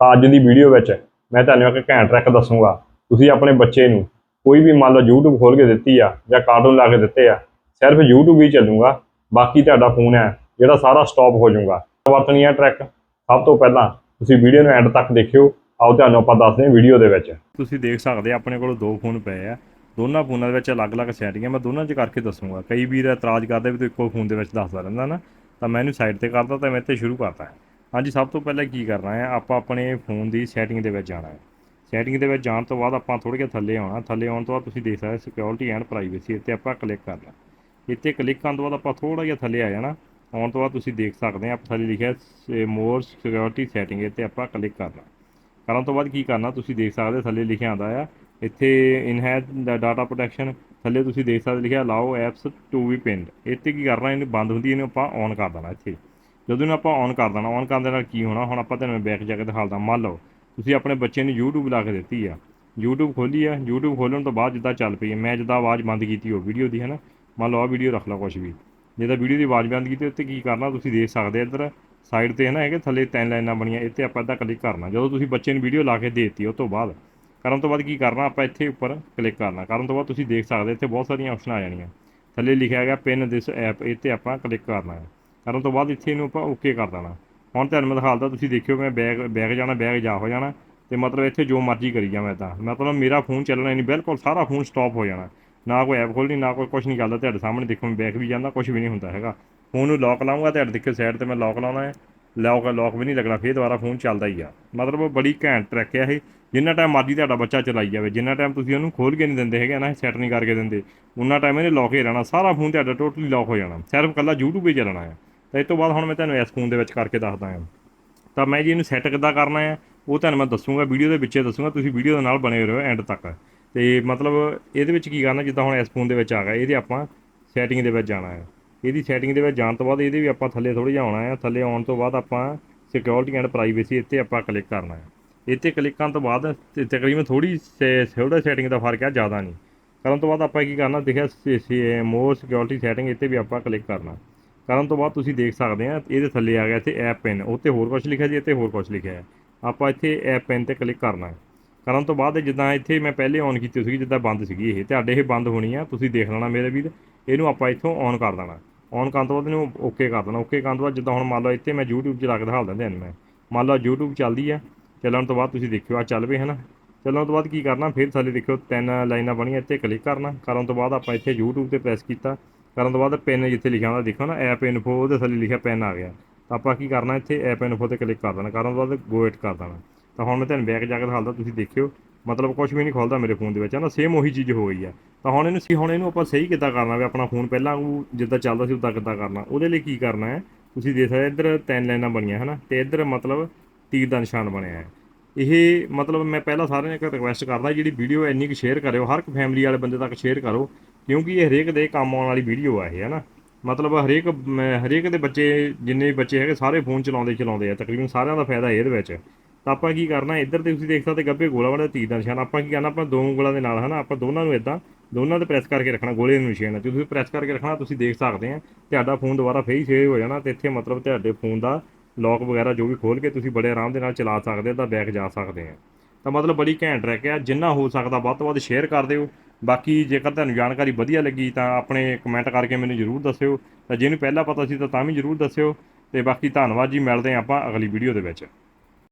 ਤਾਂ ਅੱਜ ਦੀ ਵੀਡੀਓ ਵਿੱਚ ਮੈਂ ਤੁਹਾਨੂੰ ਇੱਕ ਘੈਂਟ ਟਰੈਕ ਦੱਸੂਗਾ। ਤੁਸੀਂ ਆਪਣੇ ਬੱਚੇ ਨੂੰ ਕੋਈ ਵੀ ਮੰਨ ਲਓ YouTube ਖੋਲ ਕੇ ਦਿੱਤੀ ਆ ਜਾਂ ਕਾਰਟੂਨ ਲਾ ਕੇ ਦਿੱਤੇ ਆ, ਸਿਰਫ YouTube ਹੀ ਚੱਲੂਗਾ। ਬਾਕੀ ਤੁਹਾਡਾ ਫੋਨ ਹੈ, ਜਿਹੜਾ ਸਾਰਾ ਸਟਾਪ ਹੋ ਜਾਊਗਾ। ਵਰਤਣੀ ਹੈ ਟਰੈਕ ਸਭ ਤੋਂ ਪਹਿਲਾਂ ਤੁਸੀਂ ਵੀਡੀਓ ਨੂੰ ਐਂਡ ਤੱਕ ਦੇਖਿਓ। ਆਓ ਤੁਹਾਨੂੰ ਆਪਾਂ ਦੱਸਦੇ ਹਾਂ ਵੀਡੀਓ ਦੇ ਵਿੱਚ। ਤੁਸੀਂ ਦੇਖ ਸਕਦੇ ਆਪਣੇ ਕੋਲ ਦੋ ਫੋਨ ਪਏ ਆ। ਦੋਨਾਂ ਫੋਨਾਂ ਦੇ ਵਿੱਚ ਅਲੱਗ-ਅਲੱਗ ਸੈਟਿੰਗਾਂ ਮੈਂ ਦੋਨਾਂ 'ਚ ਕਰਕੇ ਦੱਸੂਗਾ। ਕਈ ਵੀਰ ਇਤਰਾਜ਼ ਕਰਦੇ ਵੀ ਤੂੰ ਇੱਕੋ ਫੋਨ ਦੇ ਵਿੱਚ ਦੱਸਦਾ ਰਹਿੰਦਾ ਨਾ। ਤਾਂ ਮੈਂ ਇਹਨੂੰ ਸਾਈਡ ਤੇ ਕਰਦਾ ਤਾਂ ਮੈਂ ਇੱਥੇ ਸ਼ੁਰੂ ਕਰਤਾ ਹਾਂਜੀ, ਸਭ ਤੋਂ ਪਹਿਲਾਂ ਕੀ ਕਰਨਾ ਹੈ, ਆਪਾਂ ਆਪਣੇ ਫੋਨ ਦੀ ਸੈਟਿੰਗ ਦੇ ਵਿੱਚ ਜਾਣਾ ਹੈ। ਸੈਟਿੰਗ ਦੇ ਵਿੱਚ ਜਾਣ ਤੋਂ ਬਾਅਦ ਆਪਾਂ ਥੋੜ੍ਹਾ ਜਿਹਾ ਥੱਲੇ ਆਉਣਾ, ਥੱਲੇ ਆਉਣ ਤੋਂ ਬਾਅਦ ਤੁਸੀਂ ਦੇਖ ਸਕਦੇ ਸਿਕਿਉਰਿਟੀ ਐਂਡ ਪ੍ਰਾਈਵੇਸੀ ਇੱਥੇ ਆਪਾਂ ਕਲਿੱਕ ਕਰਨਾ ਇੱਥੇ ਕਲਿੱਕ ਕਰਨ ਤੋਂ ਬਾਅਦ ਆਪਾਂ ਥੋੜ੍ਹਾ ਜਿਹਾ ਥੱਲੇ ਆ ਜਾਣਾ, ਆਉਣ ਤੋਂ ਬਾਅਦ ਤੁਸੀਂ ਦੇਖ ਸਕਦੇ ਆ ਥੱਲੇ ਲਿਖਿਆ ਮੋਰ ਸਿਕਿਉਰਿਟੀ ਸੈਟਿੰਗ ਇੱਥੇ ਆਪਾਂ ਕਲਿੱਕ ਕਰਨਾ ਕਰਨ ਤੋਂ ਬਾਅਦ ਕੀ ਕਰਨਾ, ਤੁਸੀਂ ਦੇਖ ਸਕਦੇ ਥੱਲੇ ਲਿਖਿਆ ਆਂਦਾ ਆ, ਇੱਥੇ ਇਨਹੈਂਸ ਡਾਟਾ ਪ੍ਰੋਟੈਕਸ਼ਨ ਥੱਲੇ ਤੁਸੀਂ ਦੇਖ ਸਕਦੇ ਲਿਖਿਆ ਅਲਾਓ ਐਪਸ ਟੂ ਬੀ ਪਿੰਡ ਇੱਥੇ ਕੀ ਕਰਨਾ, ਇਹਨੂੰ ਬੰਦ ਹੁੰਦੀ, ਇਹਨੂੰ ਆਪਾਂ ਔਨ ਕਰ ਦੇਣਾ ਇੱਥੇ। ਜਦੋਂ ਇਹਨੂੰ ਆਪਾਂ ਔਨ ਕਰ ਦੇਣਾ ਔਨ ਕਰਨ ਦੇ ਨਾਲ ਕੀ ਹੋਣਾ? ਹੁਣ ਆਪਾਂ ਤੁਹਾਨੂੰ ਬੈਕ ਜਾ ਕੇ ਦਿਖਾਉਂਦਾ ਮੰਨ ਲਓ, ਤੁਸੀਂ ਆਪਣੇ ਬੱਚੇ ਨੂੰ YouTube ਲਾ ਕੇ ਦਿੱਤੀ ਆ। YouTube ਖੋਲੀ ਆ, YouTube ਖੋਲਣ ਤੋਂ ਬਾਅਦ ਜਿੱਦਾਂ ਚੱਲ ਪਈ ਹੈ ਮੈਂ ਜਿੱਦਾਂ ਆਵਾਜ਼ ਬੰਦ ਕੀਤੀ ਉਹ ਵੀਡੀਓ ਦੀ ਹੈ ਨਾ ਮੰਨ ਲਓ ਆ ਵੀਡੀਓ ਰੱਖ ਲਓ ਕੁਛ ਵੀ। ਜਿੱਦਾਂ ਵੀਡੀਓ ਦੀ ਆਵਾਜ਼ ਬੰਦ ਕੀਤੀ ਉੱਤੇ ਕੀ ਕਰਨਾ? ਤੁਸੀਂ ਦੇਖ ਸਕਦੇ ਇੱਧਰ ਸਾਈਡ ਤੇ ਹੈ ਨਾ ਹੈਗੇ, ਥੱਲੇ ਤਿੰਨ ਲਾਈਨਾਂ ਬਣੀਆਂ, ਇੱਥੇ ਆਪਾਂ ਇੱਦਾਂ ਕਲਿੱਕ ਕਰਨਾ। ਜਦੋਂ ਤੁਸੀਂ ਬੱਚੇ ਨੂੰ ਵੀਡੀਓ ਲਾ ਕੇ ਦੇਤੀ ਦਿੱਤੀ, ਉਹ ਤੋਂ ਬਾਅਦ। ਕਰਨ ਤੋਂ ਬਾਅਦ ਕੀ ਕਰਨਾ? ਆਪਾਂ ਇੱਥੇ ਉੱਪਰ ਕਲਿੱਕ ਕਰਨਾ। ਕਰਨ ਤੋਂ ਬਾਅਦ ਤੁਸੀਂ ਦੇਖ ਸਕਦੇ ਇੱਥੇ ਬਹੁਤ ਸਾਰੀਆਂ ਆਪਸ਼ਨਾਂ ਆ ਜਾਣੀਆਂ। ਥੱਲੇ ਲਿਖਿਆ ਗਿਆ, ਪਿੰਨ ਦਿਸ ਐਪ ਇੱਥੇ ਆਪਾਂ ਕਲਿੱਕ ਕਰਨਾ ਹੈ। ਕਰਨ ਤੋਂ ਬਾਅਦ ਇੱਥੇ ਇਹਨੂੰ ਆਪਾਂ ਓਕੇ ਕਰ ਦੇਣਾ। ਹੁਣ ਤੁਹਾਨੂੰ ਮੈਂ ਦਿਖਾਲਦਾ, ਤੁਸੀਂ ਦੇਖਿਓ ਮੈਂ ਬੈਗ ਬੈਗ ਜਾਣਾ ਬੈਗ ਜਾ ਹੋ ਜਾਣਾ। ਤੇ ਮਤਲਬ ਇੱਥੇ ਜੋ ਮਰਜ਼ੀ ਕਰੀ ਜਾਵਾਂ ਇਦਾਂ ਮਤਲਬ ਮੇਰਾ ਫੋਨ ਚੱਲਣਾ ਨਹੀਂ, ਬਿਲਕੁਲ ਸਾਰਾ ਫੋਨ ਸਟਾਪ ਹੋ ਜਾਣਾ। ਨਾ ਕੋਈ ਐਪ ਖੋਲਣੀ ਨਾ ਕੋਈ ਕੁਝ ਨਹੀਂ ਕਰਦਾ ਤੁਹਾਡੇ ਸਾਹਮਣੇ ਦੇਖੋ ਮੈਂ ਬੈਕ ਵੀ ਜਾਂਦਾ ਕੁਝ ਵੀ ਨਹੀਂ ਹੁੰਦਾ ਹੈਗਾ। ਫੋਨ ਨੂੰ ਲੌਕ ਲਾਉਂਗਾ ਤੁਹਾਡੇ ਦੇਖੋ ਸਾਈਡ ਤੇ ਮੈਂ ਲੌਕ ਲਾਉਣਾ ਹੈ। ਲੌਕ ਲੌਕ ਵੀ ਨਹੀਂ ਲੱਗਣਾ, ਫੇਰ ਦੁਬਾਰਾ ਫੋਨ ਚੱਲਦਾ ਹੀ ਆ। ਮਤਲਬ ਬੜੀ ਘੈਂਟ ਟਰੈਕ ਹੈ ਇਹ। ਜਿੰਨਾ ਟਾਈਮ ਮਰਜ਼ੀ ਤੁਹਾਡਾ ਬੱਚਾ ਚਲਾਈ ਜਾਵੇ, ਜਿੰਨਾ ਟਾਈਮ ਤੁਸੀਂ ਉਹਨੂੰ ਖੋਲ ਕੇ ਨਹੀਂ ਦਿੰਦੇ ਹੈਗੇ ਨਾ ਸੈੱਟ ਨਹੀਂ ਕਰਕੇ ਦਿੰਦੇ ਉਹਨਾਂ ਟਾਈਮ ਇਹਨੇ ਲੌਕ ਹੀ ਰਹਿਣਾ। ਸਾਰਾ ਫੋਨ ਤੁਹਾਡਾ ਟੋਟਲੀ ਲੌਕ ਹੋ ਜਾਣਾ। ਸਿਰਫ ਕੱਲਾ YouTube ਹੀ ਚੱਲਣਾ ਹੈ। ਤਾਂ ਇਸ ਤੋਂ ਬਾਅਦ ਹੁਣ ਮੈਂ ਤੁਹਾਨੂੰ ਇਸ ਫੋਨ ਦੇ ਵਿੱਚ ਕਰਕੇ ਦੱਸਦਾ ਹਾਂ। ਤਾਂ ਮੈਂ ਜੀ ਇਹਨੂੰ ਸੈੱਟ ਕਿੱਦਾਂ ਕਰਨਾ ਹੈ, ਉਹ ਤੁਹਾਨੂੰ ਮੈਂ ਦੱਸੂਗਾ ਵੀਡੀਓ ਦੇ ਵਿੱਚੇ ਦੱਸੂਗਾ, ਤੁਸੀਂ ਵੀਡੀਓ ਦੇ ਨਾਲ ਬਣੇ ਰਹੋ ਐਂਡ ਤੱਕ। ਤੇ ਮਤਲਬ ਇਹਦੇ ਵਿੱਚ ਕੀ ਕਰਨਾ, ਜਿੱਦਾਂ ਹੁਣ ਇਸ ਫੋਨ ਦੇ ਵਿੱਚ ਆ ਗਿਆ, ਇਹਦੇ ਆਪਾਂ ਸੈਟਿੰਗ ਦੇ ਵਿੱਚ ਜਾਣਾ ਹੈ। ਇਹਦੀ ਸੈਟਿੰਗ ਦੇ ਵਿੱਚ ਜਾਣ ਤੋਂ ਬਾਅਦ ਇਹਦੇ ਵੀ ਆਪਾਂ ਥੱਲੇ ਥੋੜ੍ਹਾ ਜਿਹਾ ਆਉਣਾ ਹੈ, ਥੱਲੇ ਆਉਣ ਤੋਂ ਬਾਅਦ ਆਪਾਂ ਸਿਕਿਉਰਿਟੀ ਐਂਡ ਪ੍ਰਾਈਵੇਸੀ ਇੱਥੇ ਆਪਾਂ ਕਲਿੱਕ ਕਰਨਾ ਹੈ। ਇੱਥੇ ਕਲਿੱਕ ਕਰਨ ਤੋਂ ਬਾਅਦ ਤਕਰੀਬਨ ਥੋੜੀ ਥੋੜਾ ਸੈਟਿੰਗ ਦਾ ਫ਼ਰਕ ਹੈ ਜ਼ਿਆਦਾ ਨਹੀਂ। ਕਰਨ ਤੋਂ ਬਾਅਦ ਆਪਾਂ ਕੀ ਕਰਨਾ, ਦੇਖਿਆ ਮੋਰ ਸਿਕਿਉਰਿਟੀ ਸੈਟਿੰਗ ਇੱਥੇ ਵੀ ਆਪਾਂ ਕਲਿੱਕ ਕਰਨਾ। ਕਰਨ ਤੋਂ ਬਾਅਦ ਤੁਸੀਂ ਦੇਖ ਸਕਦੇ ਆ, ਇਹਦੇ ਥੱਲੇ ਆ ਗਿਆ ਇੱਥੇ ਐਪ ਪਿਨ ਉੱਤੇ ਹੋਰ ਕੁਝ ਲਿਖਿਆ ਜੀ ਇੱਥੇ ਹੋਰ ਕੁਝ ਲਿਖਿਆ ਹੈ। ਆਪਾਂ ਇੱਥੇ ਐਪ ਪਿਨ ਤੇ ਕਲਿੱਕ ਕਰਨਾ ਹੈ। ਕਰਨ ਤੋਂ ਬਾਅਦ ਜਿੱਦਾਂ ਇੱਥੇ ਮੈਂ ਪਹਿਲੇ ਔਨ ਕੀਤੀ ਸੀਗੀ, ਜਿੱਦਾਂ ਬੰਦ ਸੀਗੀ ਇਹ ਤੁਹਾਡੇ ਇਹ ਬੰਦ ਹੋਣੀ ਆ, ਤੁਸੀਂ ਦੇਖ ਲੈਣਾ ਮੇਰੇ ਵੀਰ, ਇਹਨੂੰ ਆਪਾਂ ਇੱਥੋਂ ਔਨ ਕਰ ਦੇਣਾ। ਔਨ ਕਰਨ ਤੋਂ ਬਾਅਦ ਇਹਨੂੰ ਓਕੇ ਕਰ ਦੇਣਾ। ਓਕੇ ਕਰਨ ਤੋਂ ਬਾਅਦ ਜਿੱਦਾਂ ਹੁਣ ਮੰਨ ਲਓ ਇੱਥੇ ਮੈਂ YouTube 'ਚ ਲਾ ਕੇ ਦਿਖਾ ਦਿੰਦੇ ਹਾਂ ਮੈਂ। ਮੰਨ ਲਓ YouTube ਚੱਲਦੀ ਆ, ਚੱਲਣ ਤੋਂ ਬਾਅਦ ਤੁਸੀਂ ਦੇਖਿਓ ਆ ਚੱਲ ਪਏ, ਹਨਾ? ਚੱਲਣ ਤੋਂ ਬਾਅਦ ਕੀ ਕਰਨਾ, ਫਿਰ ਥੱਲੇ ਦੇਖਿਓ ਤਿੰਨ ਲਾਈਨਾਂ ਬਣੀਆਂ, ਇੱਥੇ ਕਲਿੱਕ ਕਰਨਾ। ਕਰਨ ਤੋਂ ਬਾਅਦ ਆਪਾਂ ਇੱਥੇ YouTube ਤੇ ਪ੍ਰੈਸ ਕੀਤਾ। ਕਰਨ ਤੋਂ ਬਾਅਦ ਪਿਨ ਜਿੱਥੇ ਲਿਖਿਆ ਹੁੰਦਾ, ਦੇਖੋ ਨਾ ਐਪ ਇਨਫੋ ਉਹਦੇ ਥੱਲੇ ਲਿਖਿਆ ਪਿਨ ਆ ਗਿਆ। ਤਾਂ ਆਪਾਂ ਕੀ ਕਰਨਾ ਇੱਥੇ ਐਪ ਇਨਫੋ ਤੇ ਕਲਿੱਕ ਕਰ ਦੇਣਾ। ਕਰਨ ਤੋਂ ਬਾਅਦ ਗੋ ਇਟ ਕਰ ਦੇਣਾ। ਤਾਂ ਹੁਣ ਮੈਂ ਤੁਹਾਨੂੰ ਬੈਕ ਜਾ ਕੇ ਦਿਖਾਉਂਦਾ, ਤੁਸੀਂ ਦੇਖਿਓ। ਮਤਲਬ ਕੁਝ ਵੀ ਨਹੀਂ ਖੁੱਲਦਾ ਮੇਰੇ ਫੋਨ ਦੇ ਵਿੱਚ ਹੈ ਨਾ ਸੇਮ ਉਹੀ ਚੀਜ਼ ਹੋ ਗਈ ਆ। ਤਾਂ ਹੁਣ ਇਹਨੂੰ ਸੀ ਹੁਣ ਇਹਨੂੰ ਆਪਾਂ ਸਹੀ ਕਿੱਦਾਂ ਕਰਨਾ ਵੀ ਆਪਣਾ ਫੋਨ ਪਹਿਲਾਂ ਉਹ ਜਿੱਦਾਂ ਚੱਲਦਾ ਸੀ, ਉਦਾਂ ਕਿੱਦਾਂ ਕਰਨਾ। ਉਹਦੇ ਲਈ ਕੀ ਕਰਨਾ ਹੈ? ਤੁਸੀਂ ਦੇਖ ਸਕਦੇ ਇੱਧਰ ਤਿੰਨ ਲਾਈਨਾਂ ਬਣੀਆਂ, ਹਨਾ? ਤੇ ਇੱਧਰ ਮਤਲਬ ਤੀਰ ਦਾ ਨਿਸ਼ਾਨ ਬਣਿਆ ਹੈ। ਇਹ ਮਤਲਬ ਮੈਂ ਪਹਿਲਾਂ ਸਾਰਿਆਂ ਨੂੰ ਇੱਕ ਰਿਕੁਐਸਟ ਕਰਦਾ, ਜਿਹੜੀ ਵੀਡੀਓ ਇੰਨੀ ਕੁ ਸ਼ੇਅਰ ਕਰਿਓ, ਹਰ ਇੱਕ ਫੈਮਿਲੀ ਵਾਲੇ ਬੰਦੇ ਤੱਕ ਸ਼ੇਅਰ ਕਰੋ, ਕਿਉਂਕਿ ਇਹ ਹਰੇਕ ਦੇ ਕੰਮ ਆਉਣ ਵਾਲੀ ਵੀਡੀਓ ਆ ਇਹ ਹੈ ਨਾ ਮਤਲਬ ਹਰੇਕ ਹਰੇਕ ਦੇ ਬੱਚੇ, ਜਿੰਨੇ ਵੀ ਬੱਚੇ ਹੈਗੇ, ਸਾਰੇ ਫੋਨ ਚਲਾਉਂਦੇ ਚਲਾਉਂਦੇ ਆ, ਤਕਰੀਬਨ ਸਾਰਿਆਂ ਦਾ ਫਾਇਦਾ ਇਹਦੇ ਵਿੱਚ। ਤਾਂ ਆਪਾਂ ਕੀ ਕਰਨਾ, ਇੱਧਰ ਤੇ ਤੁਸੀਂ ਦੇਖ ਸਕਦੇ ਗੱਭੇ ਗੋਲਾ ਵਾਲਾ ਤੀਰ ਦਾ ਨਿਸ਼ਾਨ, ਆਪਾਂ ਕੀ ਕਰਨਾ, ਆਪਾਂ ਦੋ ਉਂਗਲਾਂ ਦੇ ਨਾਲ, ਹਨਾ? ਆਪਾਂ ਦੋਨਾਂ ਨੂੰ ਇਦਾਂ ਦੋਨਾਂ ਤੇ ਪ੍ਰੈਸ ਕਰਕੇ ਰੱਖਣਾ, ਗੋਲੇ ਨੂੰ ਨਿਸ਼ਾਨ ਜਦੋਂ ਤੁਸੀਂ ਪ੍ਰੈਸ ਕਰਕੇ ਰੱਖਣਾ, ਤੁਸੀਂ ਦੇਖ ਸਕਦੇ ਆ, ਤੁਹਾਡਾ ਫੋਨ ਦੁਬਾਰਾ ਫੇਰ ਹੀ ਸੇਵ ਹੋ ਜਾਣਾ, ਤੇ ਇੱਥੇ ਮਤਲਬ ਤੁਹਾਡੇ ਫੋਨ ਦਾ ਲੌਕ ਵਗੈਰਾ ਜੋ ਵੀ ਖੋਲ ਕੇ ਤੁਸੀਂ ਬੜੇ ਆਰਾਮ ਦੇ ਨਾਲ ਚਲਾ ਸਕਦੇ ਹੋ ਤਾਂ ਬੈਕ ਜਾ ਸਕਦੇ ਆ ਤਾਂ ਮਤਲਬ ਬੜੀ ਘੈਂਟ ਟਰੈਕ ਹੈ। ਜਿੰਨਾ ਹੋ ਸਕਦਾ ਵੱਧ ਤੋਂ ਵੱਧ ਸ਼ੇਅਰ ਕਰ ਦਿਓ। ਬਾਕੀ ਜੇਕਰ ਤੁਹਾਨੂੰ ਜਾਣਕਾਰੀ ਵਧੀਆ ਲੱਗੀ ਤਾਂ ਆਪਣੇ ਕਮੈਂਟ ਕਰਕੇ ਮੈਨੂੰ ਜ਼ਰੂਰ ਦੱਸਿਓ। ਤਾਂ ਜਿਹਨੂੰ ਪਹਿਲਾਂ ਪਤਾ ਸੀ ਤਾਂ ਤਾਂ ਵੀ ਜ਼ਰੂਰ ਦੱਸਿਓ। ਤੇ ਬਾਕੀ ਧੰਨਵਾਦ ਜੀ। ਮਿਲਦੇ ਹਾਂ ਆਪਾਂ ਅਗਲੀ ਵੀਡੀਓ ਦੇ ਵਿੱਚ।